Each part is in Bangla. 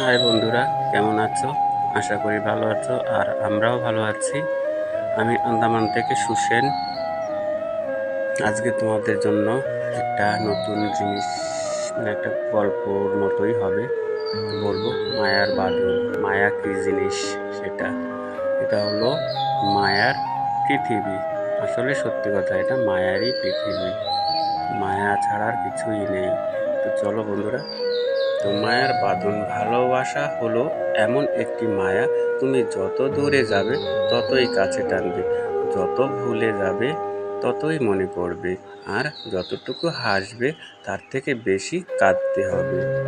হাই বন্ধুরা, কেমন আছো? আশা করি ভালো আছো, আর আমরাও ভালো আছি। আমি আন্দামান থেকে সুসেন। আজকে তোমাদের জন্য একটা নতুন জিনিস মানে একটা গল্পর মতোই হবে। বলব? মায়ার বাদল মায়া কী জিনিস সেটা? এটা হলো মায়ার পৃথিবী। আসলে সত্যি কথা, এটা মায়ারই পৃথিবী। মায়া ছাড়ার কিছুই নেই। তো চলো বন্ধুরা মায়ার বাঁধন ভালোবাসা হলো এমন একটি মায়া। তুমি যত দূরে যাবে, ততই কাছে টানবে। যত ভুলে যাবে, ততই মনে পড়বে। আর যতটুকু হাসবে, তার থেকে বেশি কাঁদতে হবে।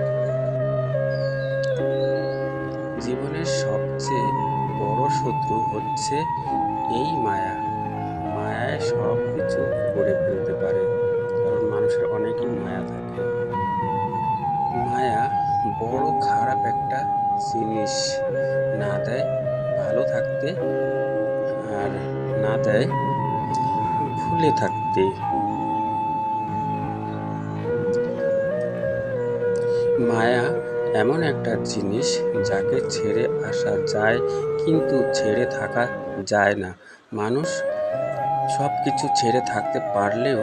জীবনের সবচেয়ে বড় শত্রু হচ্ছে এই মায়া। মায়ায় সব কিছু করে ফেলতে পারে। কারণ মানুষের অনেকই মায়া থাকে। মায়া বড় খারাপ একটা জিনিস। না দেয়, ভালো থাকতে আর না দেয়, ভুলে থাকতে। মায়া এমন একটা জিনিস যাকে ছেড়ে আসা যায়, কিন্তু ছেড়ে থাকা যায় না। মানুষ সব কিছু ছেড়ে থাকতে পারলেও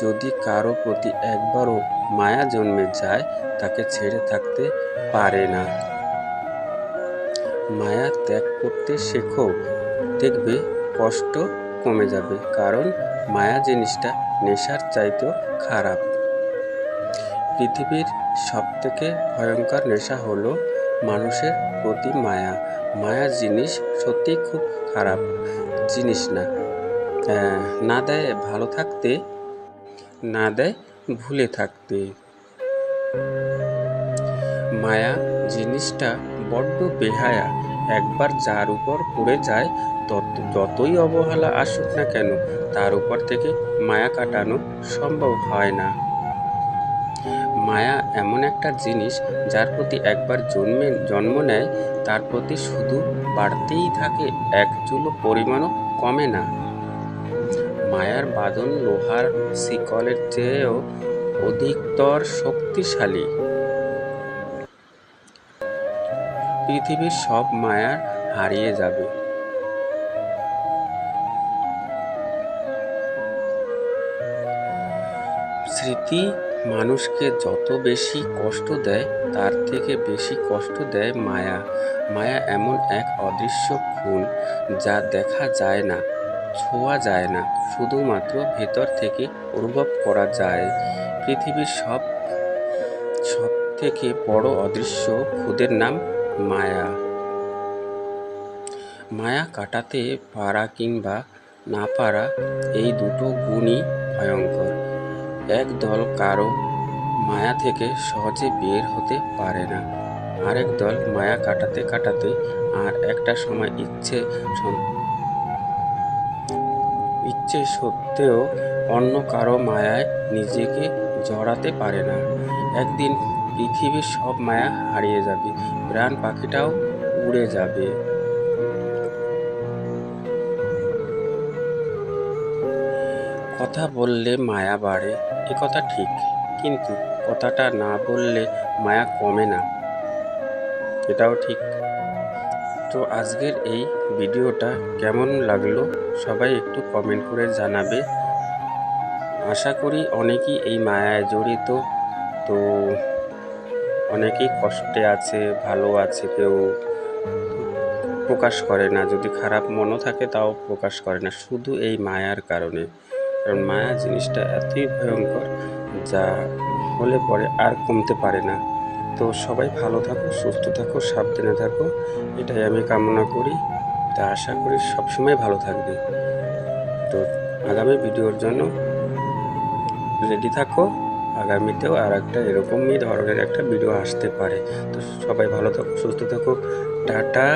যদি কারও প্রতি একবারও মায়া জন্মে যায়, তাকে ছেড়ে থাকতে পারে না। মায়া ত্যাগ করতে শেখো, দেখবে কষ্ট কমে যাবে, কারণ মায়া জিনিসটা নেশার চাইতেও খারাপ। পৃথিবীর সবথেকে ভয়ঙ্কর নেশা হলো মানুষের প্রতি মায়া। মায়া জিনিস সত্যিই খুব খারাপ জিনিস না। না দেয় ভালো থাকতে না দেয়, ভুলে থাকতে। মায়া, জিনিসটা বড্ড বেহায়া। একবার যার উপর পড়ে যায়, তত, যতই অবহেলা আসুক না কেন, তার উপর থেকে মায়া কাটানো সম্ভব হয় না। মায়া এমন একটা জিনিস যার প্রতি একবার জন্মে, জন্ম নেয়, তার প্রতি শুধু বাড়তেই থাকে, এক চুলো পরিমাণও কমে না। মায়ার বাঁধন লোহার শিকলের চেয়েও অধিকতর শক্তিশালী। পৃথিবীর সব মায়া হারিয়ে যাবে। স্মৃতি মানুষকে যত বেশি কষ্ট দেয়, তার থেকে বেশি কষ্ট দেয় মায়া। মায়া এমন এক অদৃশ্য খুন যা দেখা যায় না। ছোঁয়া যায় না, শুধুমাত্র ভেতর থেকে অনুভব করা যায়। পৃথিবীর সব সব থেকে বড় অদৃশ্য খুদের নাম মায়া। মায়া কাটাতে পারা কিংবা না পারা এই দুটো গুণই ভয়ঙ্কর। এক দল কারও মায়া থেকে সহজে বের হতে পারে না, আরেক দল মায়া কাটাতে কাটাতে আর একটা সময় ইচ্ছে ইচ্ছে সত্ত্বেও অন্য কারও মায়ায় নিজেকে জড়াতে পারে না। একদিন পৃথিবীর সব মায়া হারিয়ে যাবে, প্রাণ পাখিটাও উড়ে যাবে। কথা বললে মায়া বাড়ে, এ কথা ঠিক, কিন্তু কথাটা না বললে মায়া কমে না। এটাও ঠিক। তো আজকের এই ভিডিওটা কেমন লাগল সবাই একটু কমেন্ট করে জানাবে। আশা করি অনেকেই এই মায়ায় জড়িত। তো অনেকেই কষ্টে আছে, ভালো আছে, কেউ প্রকাশ করে না। যদি খারাপ মনও থাকে তাও প্রকাশ করে না। শুধু এই মায়ার কারণে। কারণ মায়া জিনিসটা এতই ভয়ঙ্কর যা হলে পরে আর কমতে পারে না। তো সবাই ভালো থাকো, সুস্থ থাকো, সাবধানে থাকো। এটাই আমি কামনা করি। তা আশা করি সবসময় ভালো থাকবে। তো আগামী ভিডিওর জন্য রেডি থাকো। আগামীতেও আর একটা এরকমই ধরনের একটা ভিডিও আসতে পারে। তো সবাই ভালো থাকো, সুস্থ থাকো। টাটা।